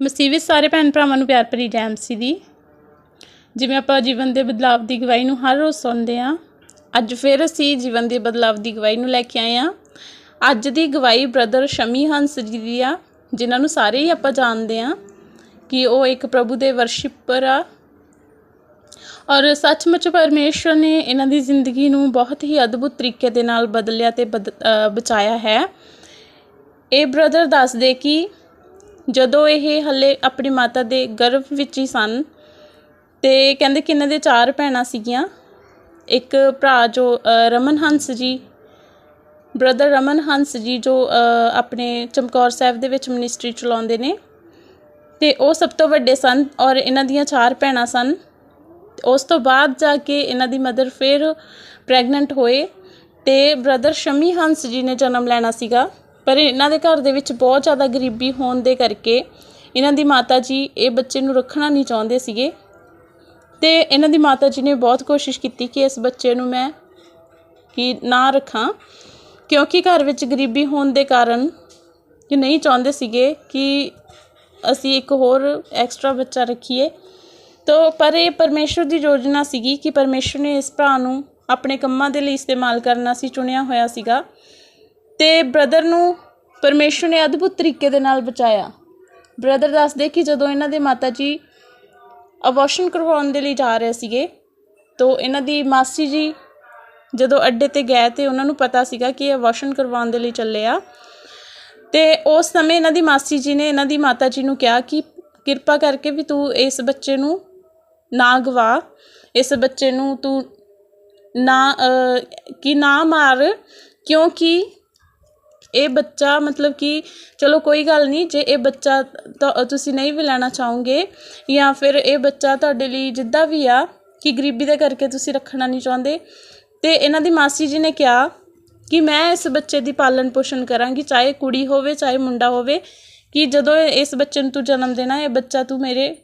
ਮਸੀਹ ਵਿੱਚ ਸਾਰੇ ਭੈਣ ਭਰਾਵਾਂ ਨੂੰ ਪਿਆਰ ਭਰੀ ਜੈ ਸੀ ਦੀ। ਜਿਵੇਂ ਆਪਾਂ ਜੀਵਨ ਦੇ ਬਦਲਾਵ ਦੀ ਗਵਾਹੀ ਨੂੰ ਹਰ ਰੋਜ਼ ਸੁਣਦੇ ਹਾਂ, ਅੱਜ ਫਿਰ ਅਸੀਂ ਜੀਵਨ ਦੇ ਬਦਲਾਵ ਦੀ ਗਵਾਹੀ ਨੂੰ ਲੈ ਕੇ ਆਏ ਹਾਂ। ਅੱਜ ਦੀ ਗਵਾਹੀ ਬ੍ਰਦਰ ਸ਼ਮੀ ਹੰਸ ਜੀ ਦੀ ਆ, ਜਿਨ੍ਹਾਂ ਨੂੰ ਸਾਰੇ ਹੀ ਆਪਾਂ ਜਾਣਦੇ ਹਾਂ ਕਿ ਉਹ ਇੱਕ ਪ੍ਰਭੂ ਦੇ ਵਰਸ਼ਿਪਰ ਆ। ਔਰ ਸੱਚਮੁੱਚ ਪਰਮੇਸ਼ਰ ਨੇ ਇਹਨਾਂ ਦੀ ਜ਼ਿੰਦਗੀ ਨੂੰ ਬਹੁਤ ਹੀ ਅਦਭੁਤ ਤਰੀਕੇ ਦੇ ਨਾਲ ਬਦਲਿਆ ਤੇ ਬਦ- ਬਚਾਇਆ ਹੈ। ਇਹ ਬ੍ਰਦਰ ਦੱਸਦੇ ਕਿ ਜਦੋਂ ਇਹ ਹਾਲੇ ਆਪਣੀ ਮਾਤਾ ਦੇ ਗਰਭ ਵਿੱਚ ਹੀ ਸਨ, ਤੇ ਕਹਿੰਦੇ ਕਿ ਇਹਨਾਂ ਦੇ ਚਾਰ ਭੈਣਾਂ ਸੀਗੀਆਂ। ਇੱਕ ਭਰਾ ਜੋ ਰਮਨ ਹੰਸ ਜੀ ਬ੍ਰਦਰ ਰਮਨ ਹੰਸ ਜੀ ਜੋ ਆਪਣੇ ਚਮਕੌਰ ਸਾਹਿਬ ਦੇ ਵਿੱਚ ਮਿਨਿਸਟਰੀ ਚਲਾਉਂਦੇ ਨੇ। ਤੇ ਉਹ ਸਭ ਤੋਂ ਵੱਡੇ ਸਨ ਔਰ ਇਹਨਾਂ ਦੀਆਂ ਚਾਰ ਭੈਣਾਂ ਸਨ। ਉਸ ਤੋਂ ਬਾਅਦ ਜਾ ਕੇ ਇਹਨਾਂ ਦੀ ਮਦਰ ਫਿਰ ਪ੍ਰੈਗਨੈਂਟ ਹੋਏ ਤੇ ਬ੍ਰਦਰ ਸ਼ਮੀ ਹੰਸ ਜੀ ਨੇ ਜਨਮ ਲੈਣਾ ਸੀਗਾ। ਪਰ ਇਹਨਾਂ ਦੇ ਘਰ ਦੇ ਵਿੱਚ ਬਹੁਤ ਜ਼ਿਆਦਾ ਗਰੀਬੀ ਹੋਣ ਦੇ ਕਰਕੇ ਇਹਨਾਂ ਦੀ ਮਾਤਾ ਜੀ ਇਹ ਬੱਚੇ ਨੂੰ ਰੱਖਣਾ ਨਹੀਂ ਚਾਹੁੰਦੇ ਸੀਗੇ। ਤੇ ਇਹਨਾਂ ਦੀ ਮਾਤਾ ਜੀ ਨੇ ਬਹੁਤ ਕੋਸ਼ਿਸ਼ ਕੀਤੀ ਕਿ ਇਸ ਬੱਚੇ ਨੂੰ ਮੈਂ ਕਿ ਨਾ ਰੱਖਾਂ, ਕਿਉਂਕਿ ਘਰ ਵਿੱਚ ਗਰੀਬੀ ਹੋਣ ਦੇ ਕਾਰਨ ਕਿ ਨਹੀਂ ਚਾਹੁੰਦੇ ਸੀਗੇ ਕਿ ਅਸੀਂ ਇੱਕ ਹੋਰ ਐਕਸਟਰਾ ਬੱਚਾ ਰੱਖੀਏ। ਤੋ ਪਰ ਇਹ ਪਰਮੇਸ਼ਰ ਦੀ ਯੋਜਨਾ ਸੀਗੀ ਕਿ ਪਰਮੇਸ਼ਰ ਨੇ ਇਸ ਭਰਾ ਨੂੰ ਆਪਣੇ ਕੰਮਾਂ ਦੇ ਲਈ ਇਸਤੇਮਾਲ ਕਰਨਾ ਸੀ, ਚੁਣਿਆ ਹੋਇਆ ਸੀਗਾ। ਅਤੇ ਬ੍ਰਦਰ ਨੂੰ ਪਰਮੇਸ਼ਰ ਨੇ ਅਦਭੁਤ ਤਰੀਕੇ ਦੇ ਨਾਲ ਬਚਾਇਆ। ਬ੍ਰਦਰ ਦੱਸਦੇ ਕਿ ਜਦੋਂ ਇਹਨਾਂ ਦੇ ਮਾਤਾ ਜੀ ਅਬੋਰਸ਼ਨ ਕਰਵਾਉਣ ਦੇ ਲਈ ਜਾ ਰਹੇ ਸੀਗੇ, ਤਾਂ ਇਹਨਾਂ ਦੀ ਮਾਸੀ ਜੀ ਜਦੋਂ ਅੱਡੇ ਤੇ ਗਏ ਤੇ ਉਹਨਾਂ ਨੂੰ ਪਤਾ ਸੀਗਾ ਕਿ ਇਹ ਅਬੋਰਸ਼ਨ ਕਰਵਾਉਣ ਦੇ ਲਈ ਚੱਲੇ ਆ। ਤੇ ਉਸ ਸਮੇਂ ਇਹਨਾਂ ਦੀ ਮਾਸੀ ਜੀ ਨੇ ਇਹਨਾਂ ਦੀ ਮਾਤਾ ਜੀ ਨੂੰ ਕਿਹਾ ਕਿ ਕਿਰਪਾ ਕਰਕੇ ਵੀ ਤੂੰ ਇਸ ਬੱਚੇ ਨੂੰ ਨਾ ਗਵਾ, ਇਸ ਬੱਚੇ ਨੂੰ ਤੂੰ ਨਾ ਕਿ ਨਾ ਮਾਰ, ਕਿਉਂਕਿ ਇਹ ਬੱਚਾ ਮਤਲਬ ਕਿ ਚਲੋ ਕੋਈ ਗੱਲ ਨਹੀਂ, ਜੇ ਇਹ ਬੱਚਾ ਤਾਂ ਤੁਸੀਂ ਨਹੀਂ ਵੀ ਲੈਣਾ ਚਾਹੋਗੇ ਜਾਂ ਫਿਰ ਇਹ ਬੱਚਾ ਤੁਹਾਡੇ ਲਈ ਜਿੱਦਾਂ ਵੀ ਆ ਕਿ ਗਰੀਬੀ ਦੇ ਕਰਕੇ ਤੁਸੀਂ ਰੱਖਣਾ ਨਹੀਂ ਚਾਹੁੰਦੇ। ਤੇ ਇਹਨਾਂ ਦੀ ਮਾਸੀ ਜੀ ਨੇ ਕਿਹਾ ਕਿ ਮੈਂ ਇਸ ਬੱਚੇ ਦੀ ਪਾਲਣ ਪੋਸ਼ਣ ਕਰਾਂਗੀ, ਚਾਹੇ ਕੁੜੀ ਹੋਵੇ, ਚਾਹੇ ਮੁੰਡਾ ਹੋਵੇ, ਕਿ ਜਦੋਂ ਇਸ ਬੱਚੇ ਨੂੰ ਤੂੰ ਜਨਮ ਦੇਣਾ, ਇਹ ਬੱਚਾ ਤੂੰ ਮੇਰੇ,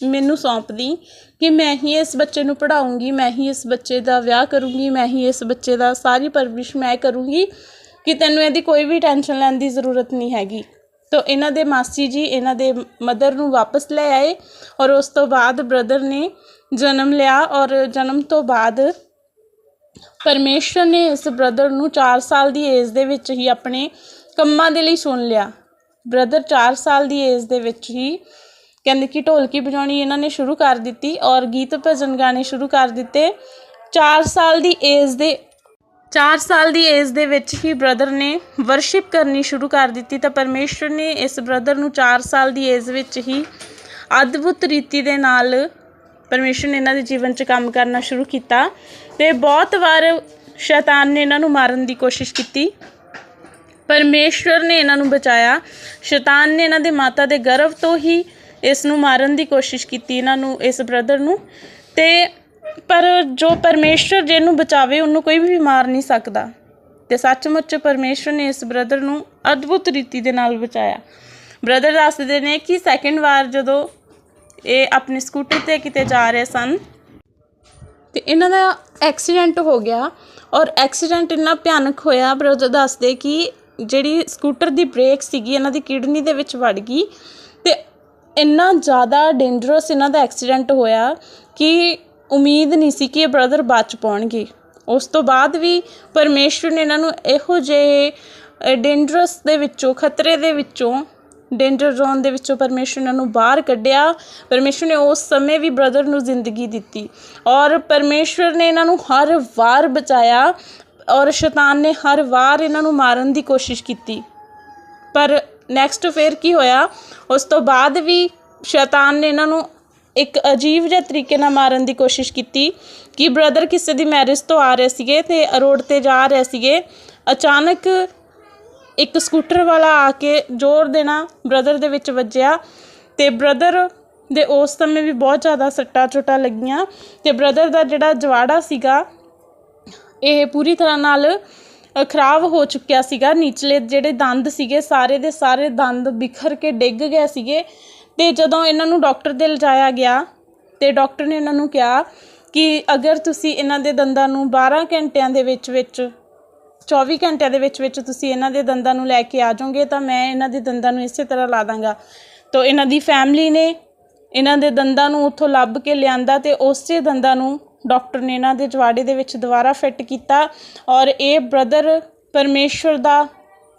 ਮੈਨੂੰ ਸੌਂਪਦੀ ਕਿ ਮੈਂ ਹੀ ਇਸ ਬੱਚੇ ਨੂੰ ਪੜ੍ਹਾਉਂਗੀ, ਮੈਂ ਹੀ ਇਸ ਬੱਚੇ ਦਾ ਵਿਆਹ ਕਰੂੰਗੀ, ਮੈਂ ਹੀ ਇਸ ਬੱਚੇ ਦਾ ਸਾਰੀ ਪਰਵਰਿਸ਼ ਮੈਂ ਕਰੂੰਗੀ। ਕਿ ਤੈਨੂੰ ਇਹਦੀ ਕੋਈ ਵੀ ਟੈਨਸ਼ਨ ਲੈਣ ਦੀ ਜ਼ਰੂਰਤ ਨਹੀਂ ਹੈਗੀ। ਤੋ ਇਹਨਾਂ ਦੇ ਮਾਸੀ ਜੀ, ਇਹਨਾਂ ਦੇ ਮਦਰ ਨੂੰ ਵਾਪਸ ਲੈ ਆਏ ਔਰ ਉਸ ਤੋਂ ਬਾਅਦ ਬ੍ਰਦਰ ਨੇ ਜਨਮ ਲਿਆ ਔਰ ਜਨਮ ਤੋਂ ਬਾਅਦ ਪਰਮੇਸ਼ਰ ਨੇ ਇਸ ਬ੍ਰਦਰ ਨੂੰ 4 ਸਾਲ ਦੀ ਏਜ ਦੇ ਵਿੱਚ ਹੀ ਆਪਣੇ ਕੰਮਾਂ ਦੇ ਲਈ ਸੁਣ ਲਿਆ। ਬ੍ਰਦਰ 4 ਸਾਲ ਦੀ ਏਜ ਦੇ ਵਿੱਚ ਹੀ ਕਹਿੰਦੇ ਕਿ ਢੋਲਕੀ ਵਜਾਉਣੀ ਇਹਨਾਂ ਨੇ ਸ਼ੁਰੂ ਕਰ ਦਿੱਤੀ ਔਰ ਗੀਤ ਭਜਨ ਗਾਣੇ ਸ਼ੁਰੂ ਕਰ ਦਿੱਤੇ। 4 ਸਾਲ ਦੀ ਏਜ ਦੇ 4 ਸਾਲ ਦੀ ਏਜ ਦੇ ਵਿੱਚ ਹੀ ਬ੍ਰਦਰ ਨੇ ਵਰਸ਼ਿਪ ਕਰਨੀ ਸ਼ੁਰੂ ਕਰ ਦਿੱਤੀ ਤਾਂ ਪਰਮੇਸ਼ਰ ਨੇ ਇਸ ਬ੍ਰਦਰ ਨੂੰ 4 ਸਾਲ ਦੀ ਏਜ ਵਿੱਚ ਹੀ ਅਦਭੁਤ ਰੀਤੀ ਦੇ ਨਾਲ ਪਰਮੇਸ਼ਰ ਨੇ ਇਹਨਾਂ ਦੇ ਜੀਵਨ 'ਚ ਕੰਮ ਕਰਨਾ ਸ਼ੁਰੂ ਕੀਤਾ ਤੇ ਬਹੁਤ ਵਾਰ ਸ਼ੈਤਾਨ ਨੇ ਇਹਨਾਂ ਨੂੰ ਮਾਰਨ ਦੀ ਕੋਸ਼ਿਸ਼ ਕੀਤੀ। ਪਰਮੇਸ਼ਵਰ ਨੇ ਇਹਨਾਂ ਨੂੰ ਬਚਾਇਆ। ਸ਼ੈਤਾਨ ਨੇ ਇਹਨਾਂ ਦੇ ਮਾਤਾ ਦੇ ਗਰਭ ਤੋਂ ਹੀ ਇਸ ਨੂੰ ਮਾਰਨ ਦੀ ਕੋਸ਼ਿਸ਼ ਕੀਤੀ, ਇਹਨਾਂ ਨੂੰ, ਇਸ ਬ੍ਰਦਰ ਨੂੰ ਤੇ ਪਰ ਜੋ ਪਰਮੇਸ਼ਵਰ ਜਿਹਨੂੰ ਬਚਾਵੇ, ਉਹਨੂੰ ਕੋਈ ਵੀ ਮਾਰ ਨਹੀਂ ਸਕਦਾ। ਤੇ ਸੱਚਮੁੱਚ ਪਰਮੇਸ਼ਵਰ ਨੇ ਇਸ ਬ੍ਰਦਰ ਨੂੰ ਅਦਭੁਤ ਰੀਤੀ ਦੇ ਨਾਲ ਬਚਾਇਆ। ਬ੍ਰਦਰ ਦੱਸਦੇ ਨੇ ਕਿ ਸੈਕਿੰਡ ਵਾਰ ਜਦੋਂ ਇਹ ਆਪਣੇ ਸਕੂਟਰ ਤੇ ਕਿਤੇ ਜਾ ਰਹੇ ਸਨ, ਤੇ ਇਹਨਾਂ ਦਾ ਐਕਸੀਡੈਂਟ ਹੋ ਗਿਆ ਔਰ ਐਕਸੀਡੈਂਟ ਇੰਨਾ ਭਿਆਨਕ ਹੋਇਆ, ਬ੍ਰਦਰ ਦੱਸਦੇ ਕਿ ਜਿਹੜੀ ਸਕੂਟਰ ਦੀ ਬ੍ਰੇਕ ਸੀਗੀ, ਇਹਨਾਂ ਦੀ ਕਿਡਨੀ ਦੇ ਵਿੱਚ ਵੜ ਗਈ ਤੇ ਇੰਨਾ ਜ਼ਿਆਦਾ ਡੇਂਜਰਸ ਇਹਨਾਂ ਦਾ ਐਕਸੀਡੈਂਟ ਹੋਇਆ ਕਿ ਉਮੀਦ ਨਹੀਂ ਸੀ ਕਿ ਇਹ ਬ੍ਰਦਰ ਬਚ ਪਾਉਣਗੇ। ਉਸ ਤੋਂ ਬਾਅਦ ਵੀ ਪਰਮੇਸ਼ਰ ਨੇ ਇਹਨਾਂ ਨੂੰ ਇਹੋ ਜਿਹੇ ਡੇਂਜਰਸ ਦੇ ਵਿੱਚੋਂ, ਖਤਰੇ ਦੇ ਵਿੱਚੋਂ ਡੇਂਜਰ ਜ਼ੋਨ ਦੇ ਵਿੱਚੋਂ ਪਰਮੇਸ਼ਰ ਨੇ ਉਹਨੂੰ ਬਾਹਰ ਕੱਢਿਆ। ਪਰਮੇਸ਼ਰ ਨੇ ਉਸ ਸਮੇਂ ਵੀ ਬ੍ਰਦਰ ਨੂੰ ਜ਼ਿੰਦਗੀ ਦਿੱਤੀ। ਔਰ ਪਰਮੇਸ਼ਰ ਨੇ ਇਹਨਾਂ ਨੂੰ ਹਰ ਵਾਰ ਬਚਾਇਆ ਔਰ ਸ਼ੈਤਾਨ ਨੇ ਹਰ ਵਾਰ ਇਹਨਾਂ ਨੂੰ ਮਾਰਨ ਦੀ ਕੋਸ਼ਿਸ਼ ਕੀਤੀ। ਪਰ ਨੈਕਸਟ ਫਿਰ ਕੀ ਹੋਇਆ? ਉਸ ਤੋਂ ਬਾਅਦ ਵੀ ਸ਼ੈਤਾਨ ਨੇ ਇਹਨਾਂ ਨੂੰ ਇੱਕ ਅਜੀਬ ਜਿਹੇ ਤਰੀਕੇ ਨਾਲ ਮਾਰਨ ਦੀ ਕੋਸ਼ਿਸ਼ ਕੀਤੀ ਕਿ ਬ੍ਰਦਰ ਕਿਸੇ ਦੀ ਮੈਰਿਜ ਤੋਂ ਆ ਰਹੇ ਸੀਗੇ ਤੇ ਰੋਡ ਤੇ ਜਾ ਰਹੇ ਸੀਗੇ। ਅਚਾਨਕ ਇੱਕ ਸਕੂਟਰ ਵਾਲਾ ਆ ਕੇ ਜ਼ੋਰ ਦੇਣਾ ਬ੍ਰਦਰ ਦੇ ਵਿੱਚ ਵੱਜਿਆ ਤੇ ਬ੍ਰਦਰ ਦੇ ਉਸ ਸਮੇਂ ਵੀ ਬਹੁਤ ਜ਼ਿਆਦਾ ਸੱਟਾਂ ਚੋਟਾਂ ਲੱਗੀਆਂ ਤੇ ਬ੍ਰਦਰ ਦਾ ਜਿਹੜਾ ਜਵਾੜਾ ਸੀਗਾ, ਇਹ ਪੂਰੀ ਤਰ੍ਹਾਂ ਨਾਲ ਖਰਾਬ ਹੋ ਚੁੱਕਿਆ ਸੀਗਾ। ਨੀਚਲੇ ਜਿਹੜੇ ਦੰਦ ਸੀਗੇ, ਸਾਰੇ ਦੇ ਸਾਰੇ ਦੰਦ ਬਿਖਰ ਕੇ ਡਿੱਗ ਗਏ ਸੀਗੇ। ਅਤੇ ਜਦੋਂ ਇਹਨਾਂ ਨੂੰ ਡਾਕਟਰ ਦੇ ਲਿਜਾਇਆ ਗਿਆ ਅਤੇ ਡਾਕਟਰ ਨੇ ਇਹਨਾਂ ਨੂੰ ਕਿਹਾ ਕਿ ਅਗਰ ਤੁਸੀਂ ਇਹਨਾਂ ਦੇ ਦੰਦਾਂ ਨੂੰ 12 ਘੰਟਿਆਂ ਦੇ ਵਿੱਚ ਵਿੱਚ 24 ਘੰਟਿਆਂ ਦੇ ਵਿੱਚ ਵਿੱਚ ਤੁਸੀਂ ਇਹਨਾਂ ਦੇ ਦੰਦਾਂ ਨੂੰ ਲੈ ਕੇ ਆ ਜਾਓਗੇ ਤਾਂ ਮੈਂ ਇਹਨਾਂ ਦੇ ਦੰਦਾਂ ਨੂੰ ਇਸੇ ਤਰ੍ਹਾਂ ਲਾ ਦਾਂਗਾ। ਤਾਂ ਇਹਨਾਂ ਦੀ ਫੈਮਿਲੀ ਨੇ ਇਹਨਾਂ ਦੇ ਦੰਦਾਂ ਨੂੰ ਉੱਥੋਂ ਲੱਭ ਕੇ ਲਿਆਂਦਾ ਤੇ ਉਸੇ ਦੰਦਾਂ ਨੂੰ ਡਾਕਟਰ ਨੇ ਇਹਨਾਂ ਦੇ ਜਵਾੜੇ ਦੇ ਵਿੱਚ ਦੁਬਾਰਾ ਫਿੱਟ ਕੀਤਾ ਔਰ ਇਹ ਬ੍ਰਦਰ ਪਰਮੇਸ਼ਵਰ ਦਾ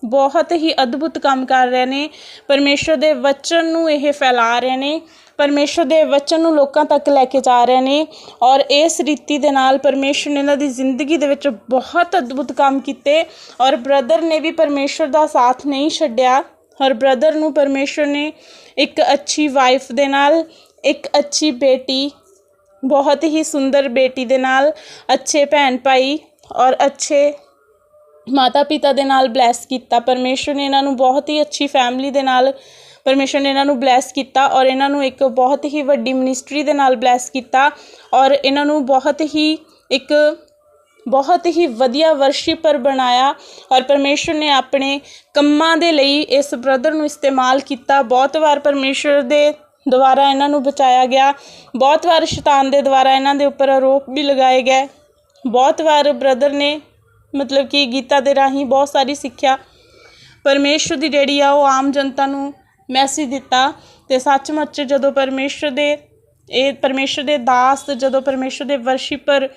ਬਹੁਤ ਹੀ ਅਦਭੁਤ ਕੰਮ ਕਰ ਰਹੇ ਨੇ। ਪਰਮੇਸ਼ਵਰ ਦੇ ਵਚਨ ਨੂੰ ਇਹ ਫੈਲਾ ਰਹੇ ਨੇ। ਪਰਮੇਸ਼ਵਰ ਦੇ ਵਚਨ ਨੂੰ ਲੋਕਾਂ ਤੱਕ ਲੈ ਕੇ ਜਾ ਰਹੇ ਨੇ ਔਰ ਇਸ ਰੀਤੀ ਦੇ ਨਾਲ ਪਰਮੇਸ਼ਵਰ ਨੇ ਇਹਨਾਂ ਦੀ ਜ਼ਿੰਦਗੀ ਦੇ ਵਿੱਚ ਬਹੁਤ ਅਦਭੁਤ ਕੰਮ ਕੀਤੇ ਔਰ ਬ੍ਰਦਰ ਨੇ ਵੀ ਪਰਮੇਸ਼ਵਰ ਦਾ ਸਾਥ ਨਹੀਂ ਛੱਡਿਆ। ਔਰ ਬ੍ਰਦਰ ਨੂੰ ਪਰਮੇਸ਼ਵਰ ਨੇ ਇੱਕ ਅੱਛੀ ਵਾਈਫ ਦੇ ਨਾਲ, ਇੱਕ ਅੱਛੀ ਬੇਟੀ, ਬਹੁਤ ਹੀ ਸੁੰਦਰ ਬੇਟੀ ਦੇ ਨਾਲ, ਅੱਛੇ ਭੈਣ ਭਾਈ ਔਰ ਅੱਛੇ ਮਾਤਾ ਪਿਤਾ ਦੇ ਨਾਲ ਬਲੈਸ ਕੀਤਾ, ਪਰਮੇਸ਼ਰ ਨੇ ਇਹਨਾਂ ਨੂੰ ਬਹੁਤ ਹੀ ਅੱਛੀ ਫੈਮਿਲੀ ਦੇ ਨਾਲ, ਪਰਮੇਸ਼ਰ ਨੇ ਇਹਨਾਂ ਨੂੰ ਬਲੈਸ ਕੀਤਾ ਔਰ ਇਹਨਾਂ ਨੂੰ ਇੱਕ ਬਹੁਤ ਹੀ ਵੱਡੀ ਮਿਨਿਸਟਰੀ ਦੇ ਨਾਲ ਬਲੈਸ ਕੀਤਾ ਔਰ ਇਹਨਾਂ ਨੂੰ ਬਹੁਤ ਹੀ ਇੱਕ ਬਹੁਤ ਹੀ ਵਧੀਆ ਵਰਸ਼ਿਪਰ ਬਣਾਇਆ ਔਰ ਪਰਮੇਸ਼ਰ ਨੇ ਆਪਣੇ ਕੰਮਾਂ ਦੇ ਲਈ ਇਸ ਬ੍ਰਦਰ ਨੂੰ ਇਸਤੇਮਾਲ ਕੀਤਾ। ਬਹੁਤ ਵਾਰ ਪਰਮੇਸ਼ਰ ਦੇ ਦੁਆਰਾ ਇਹਨਾਂ ਨੂੰ ਬਚਾਇਆ ਗਿਆ, ਬਹੁਤ ਵਾਰ ਸ਼ੈਤਾਨ ਦੇ ਦੁਆਰਾ ਇਹਨਾਂ ਦੇ ਉੱਪਰ ਆਰੋਪ ਵੀ ਲਗਾਏ ਗਏ, ਬਹੁਤ ਵਾਰ ਬ੍ਰਦਰ ਨੇ ਮਤਲਬ ਕਿ ਗੀਤਾ ਦੇ ਰਾਹੀਂ ਬਹੁਤ ਸਾਰੀ ਸਿੱਖਿਆ। ਪਰਮੇਸ਼ਰ ਦੀ ਜਿਹੜੀ ਆ, ਉਹ ਆਮ ਜਨਤਾ ਨੂੰ ਮੈਸੇਜ ਦਿੱਤਾ ਤੇ ਸੱਚਮੁੱਚ ਜਦੋਂ ਪਰਮੇਸ਼ਰ ਦੇ, ਇਹ ਪਰਮੇਸ਼ਰ ਦੇ ਦਾਸ, ਜਦੋਂ ਪਰਮੇਸ਼ਰ ਦੇ ਵਰਸ਼ਿਪਰ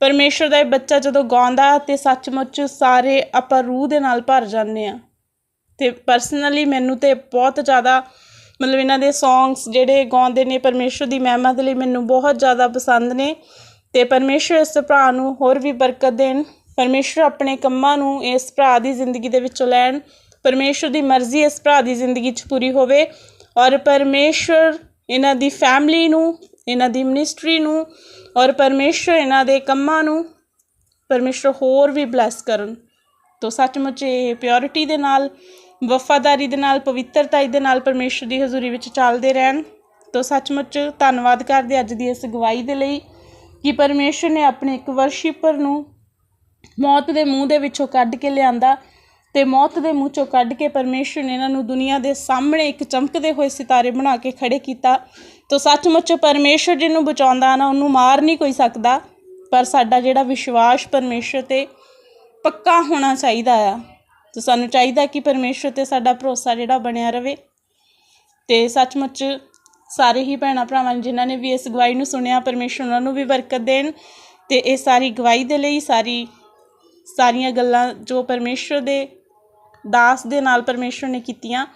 ਪਰਮੇਸ਼ਰ ਦਾ ਇਹ ਬੱਚਾ ਜਦੋਂ ਗਾਉਂਦਾ ਤੇ ਸੱਚਮੁੱਚ ਸਾਰੇ ਆਪਾਂ ਰੂਹ ਦੇ ਨਾਲ ਭਰ ਜਾਂਦੇ ਆ ਤੇ ਪਰਸਨਲੀ ਮੈਨੂੰ ਤੇ ਬਹੁਤ ਜ਼ਿਆਦਾ, ਮਤਲਬ ਇਹਨਾਂ ਦੇ ਸੌਂਗਸ ਜਿਹੜੇ ਗਾਉਂਦੇ ਨੇ ਪਰਮੇਸ਼ਰ ਦੀ ਮਹਿਮਾ ਦੇ ਲਈ ਮੈਨੂੰ ਬਹੁਤ ਜ਼ਿਆਦਾ ਪਸੰਦ ਨੇ ਤੇ ਪਰਮੇਸ਼ਰ ਇਸ ਭਰਾ ਨੂੰ ਹੋਰ ਵੀ ਬਰਕਤ ਦੇਣ। ਪਰਮੇਸ਼ਰ ਆਪਣੇ ਕੰਮਾਂ ਨੂੰ ਇਸ ਭਰਾ ਦੀ ਜ਼ਿੰਦਗੀ ਦੇ ਵਿੱਚੋਂ ਲੈਣ, ਪਰਮੇਸ਼ਰ ਦੀ ਮਰਜ਼ੀ ਇਸ ਭਰਾ ਦੀ ਜ਼ਿੰਦਗੀ 'ਚ ਪੂਰੀ ਹੋਵੇ ਔਰ ਪਰਮੇਸ਼ਰ ਇਹਨਾਂ ਦੀ ਫੈਮਿਲੀ ਨੂੰ, ਇਹਨਾਂ ਦੀ ਮਿਨਿਸਟਰੀ ਨੂੰ ਔਰ ਪਰਮੇਸ਼ਰ ਇਹਨਾਂ ਦੇ ਕੰਮਾਂ ਨੂੰ ਪਰਮੇਸ਼ਰ ਹੋਰ ਵੀ ਬਲੈਸ ਕਰਨ। ਤੋਂ ਸੱਚਮੁੱਚ ਇਹ ਪਿਓਰਿਟੀ ਦੇ ਨਾਲ, ਵਫਾਦਾਰੀ ਦੇ ਨਾਲ ਪਵਿੱਤਰਤਾ ਦੇ ਨਾਲ ਪਰਮੇਸ਼ਰ ਦੀ ਹਜ਼ੂਰੀ ਵਿੱਚ ਚੱਲਦੇ ਰਹਿਣ। ਤੋਂ ਸੱਚਮੁੱਚ ਧੰਨਵਾਦ ਕਰਦੇ ਅੱਜ ਦੀ ਇਸ ਗਵਾਹੀ ਦੇ ਲਈ ਕਿ ਪਰਮੇਸ਼ਰ ਨੇ ਆਪਣੇ ਇੱਕ ਵਰਸ਼ਿਪਰ ਨੂੰ ਮੌਤ ਦੇ ਮੂੰਹ ਦੇ ਵਿੱਚੋਂ ਕੱਢ ਕੇ ਲਿਆਂਦਾ ਤੇ ਮੌਤ ਦੇ ਮੂੰਹ ਚੋਂ ਕੱਢ ਕੇ ਪਰਮੇਸ਼ਰ ਨੇ ਇਹਨਾਂ ਨੂੰ ਦੁਨੀਆ ਦੇ ਸਾਹਮਣੇ ਇੱਕ ਚਮਕਦੇ ਹੋਏ ਸਿਤਾਰੇ ਬਣਾ ਕੇ ਖੜੇ ਕੀਤਾ। ਤੋ ਸੱਚਮੁੱਚ ਪਰਮੇਸ਼ਰ ਜਿਹਨੂੰ ਬਚਾਉਂਦਾ ਨਾ, ਉਹਨੂੰ ਮਾਰ ਨਹੀਂ ਕੋਈ ਸਕਦਾ, ਪਰ ਸਾਡਾ ਜਿਹੜਾ ਵਿਸ਼ਵਾਸ ਪਰਮੇਸ਼ਰ ਤੇ ਪੱਕਾ ਹੋਣਾ ਚਾਹੀਦਾ ਆ। ਤੇ ਸਾਨੂੰ ਚਾਹੀਦਾ ਕਿ ਪਰਮੇਸ਼ਰ ਤੇ ਸਾਡਾ ਭਰੋਸਾ ਜਿਹੜਾ ਬਣਿਆ ਰਵੇ। ਤੇ ਸੱਚਮੁੱਚ ਸਾਰੇ ਹੀ ਭੈਣਾਂ ਭਰਾਵਾਂ ਨੇ ਜਿਨ੍ਹਾਂ ਨੇ ਵੀ ਇਸ ਗਵਾਹੀ ਨੂੰ ਸੁਣਿਆ, ਪਰਮੇਸ਼ਰ ਉਹਨਾਂ ਨੂੰ ਵੀ ਬਰਕਤ ਦੇਣ। ਤੇ ਇਹ ਸਾਰੀ ਗਵਾਹੀ ਦੇ ਲਈ, ਸਾਰੀ ਸਾਰੀਆਂ ਗੱਲਾਂ ਜੋ ਪਰਮੇਸ਼ਰ ਦੇ ਦਾਸ ਦੇ ਨਾਲ ਪਰਮੇਸ਼ਰ ਨੇ ਕੀਤੀਆਂ,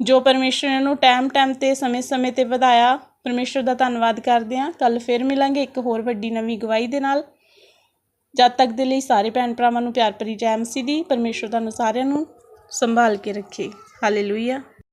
ਜੋ ਪਰਮੇਸ਼ਰ ਨੂੰ ਟਾਈਮ ਟਾਈਮ ਤੇ ਸਮੇਂ-ਸਮੇਂ ਤੇ ਵਧਾਇਆ ਪਰਮੇਸ਼ਰ ਦਾ ਧੰਨਵਾਦ ਕਰਦੇ ਹਾਂ। ਕੱਲ ਫਿਰ ਮਿਲਾਂਗੇ ਇੱਕ ਹੋਰ ਵੱਡੀ ਨਵੀਂ ਗਵਾਹੀ ਦੇ ਨਾਲ। ਜਦ ਤੱਕ ਦੇ ਲਈ ਸਾਰੇ ਭੈਣ ਭਰਾਵਾਂ ਨੂੰ ਪਿਆਰ ਭਰੀ ਜੈ ਮਸੀਹ ਦੀ ਪਰਮੇਸ਼ਰ ਤੁਹਾਨੂੰ ਸਾਰਿਆਂ ਨੂੰ ਸੰਭਾਲ ਕੇ ਰੱਖੇ। ਹਾਲੇਲੂਇਆ